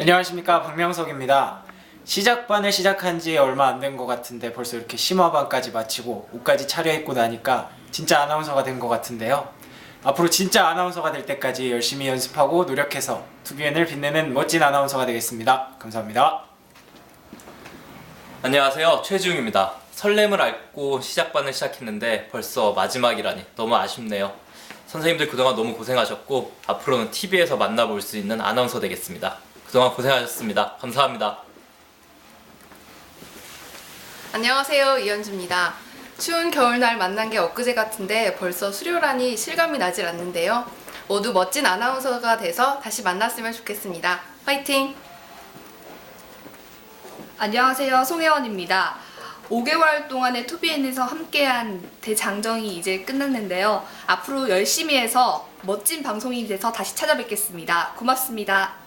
안녕하십니까 박명석입니다. 시작반을 시작한 지 얼마 안 된 것 같은데 벌써 이렇게 심화반까지 마치고 옷까지 차려입고 나니까 진짜 아나운서가 된 것 같은데요. 앞으로 진짜 아나운서가 될 때까지 열심히 연습하고 노력해서 투비엔을 빛내는 멋진 아나운서가 되겠습니다. 감사합니다. 안녕하세요 최지웅입니다 설렘을 앓고 시작반을 시작했는데 벌써 마지막이라니 너무 아쉽네요 선생님들 그동안 너무 고생하셨고 앞으로는 TV에서 만나볼 수 있는 아나운서 되겠습니다 그동안 고생하셨습니다 감사합니다 안녕하세요 이현주입니다. 추운 겨울날 만난 게 엊그제 같은데 벌써 수료라니 실감이 나질 않는데요. 모두 멋진 아나운서가 돼서 다시 만났으면 좋겠습니다. 화이팅! 안녕하세요. 송혜원입니다. 5개월 동안의 투비엔에서 함께한 대장정이 이제 끝났는데요. 앞으로 열심히 해서 멋진 방송이 돼서 다시 찾아뵙겠습니다. 고맙습니다.